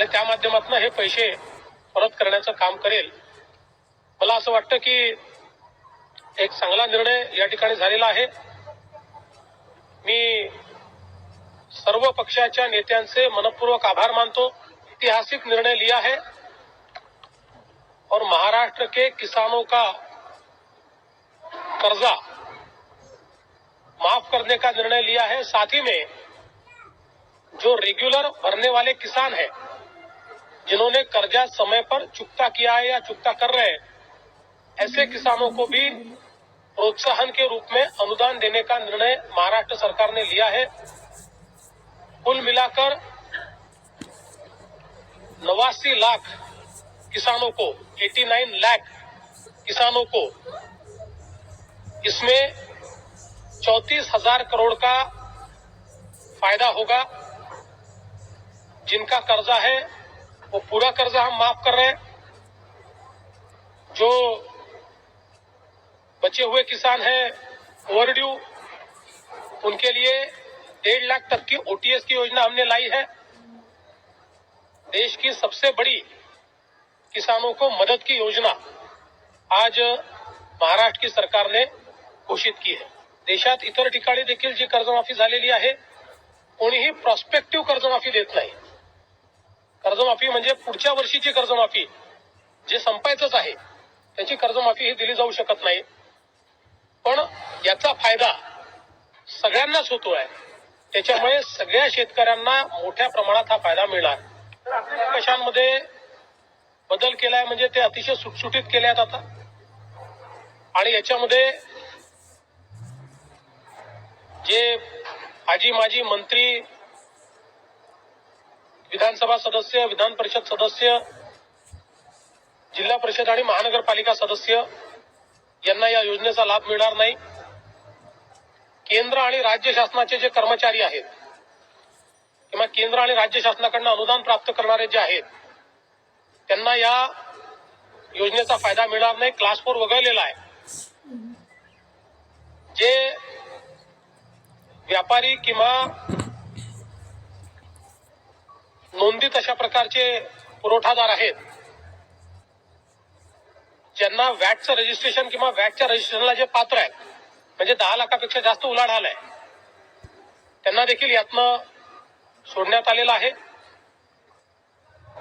आणि त्या माध्यमातून हे पैसे परत करण्याचं काम करेल. मला असं वाटतं की एक चांगला निर्णय या ठिकाणी झालेला आहे. मी सर्व पक्षाच्या नेत्यांचे मनपूर्वक आभार मानतो. ऐतिहासिक निर्णय लिया है और महाराष्ट्र के किसानों का कर्जा माफ़ करने का निर्णय लिया है. साथ ही में जो रेगुलर भरने वाले किसान हैं जिन्होंने कर्जा समय पर चुकता किया है या चुकता कर रहे हैं, ऐसे किसानों को भी प्रोत्साहन के रूप में अनुदान देने का निर्णय महाराष्ट्र सरकार ने लिया है। कुल मिलाकर नवासी लाख किसानों को 89 लाख किसानों को इसमें चौतीस हज़ार करोड़ का फ़ायदा होगा, जिनका कर्जा है वो पूरा कर्जा हम माफ़ कर रहे हैं। जो बचे हुए किसान हैं, ओवरड्यू, उनके लिए डेढ़ लाख तक की ओटीएस की योजना हमने लाई है। देश की सबसे बड़ी किसानों को मदद की योजना आज महाराष्ट्र की सरकार ने घोषित की आहे देशात इतर ठिकाणी देखील जी कर्जमाफी झालेली आहे, कोणीही प्रॉस्पेक्टिव्ह कर्जमाफी देत नाही. कर्जमाफी म्हणजे पुढच्या वर्षीची कर्जमाफी जे संपायचंच आहे त्याची कर्जमाफी ही दिली जाऊ शकत नाही. पण याचा फायदा सगळ्यांनाच होतो आहे त्याच्यामुळे सगळ्या शेतकऱ्यांना मोठ्या प्रमाणात हा फायदा मिळणार. कशांमध्ये बदल केलाय म्हणजे ते अतिशय सुटसुटीत केले आहेत आता. आणि याच्यामध्ये जे आजी माजी मंत्री विधानसभा सदस्य विधान परिषद सदस्य जिल्हा परिषद आणि महानगरपालिका सदस्य यांना या योजनेचा लाभ मिळणार नाही. केंद्र आणि राज्य शासनाचे जे कर्मचारी आहेत किंवा केंद्र आणि राज्य शासनाकडनं अनुदान प्राप्त करणारे जे आहेत त्यांना या योजनेचा फायदा मिळणार नाही. क्लास फोर वगळलेला आहे. जे व्यापारी किंवा नोंदीत अशा प्रकारचे पुरवठादार आहेत. ज्यांना वॅटचं रजिस्ट्रेशन किंवा वॅटच्या रजिस्ट्रेशनला जे पात्र आहेत म्हणजे दहा लाखापेक्षा जास्त उलाढाल आहे त्यांना देखील यातनं सोडण्यात आलेलं आहे.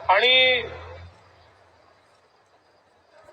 आणि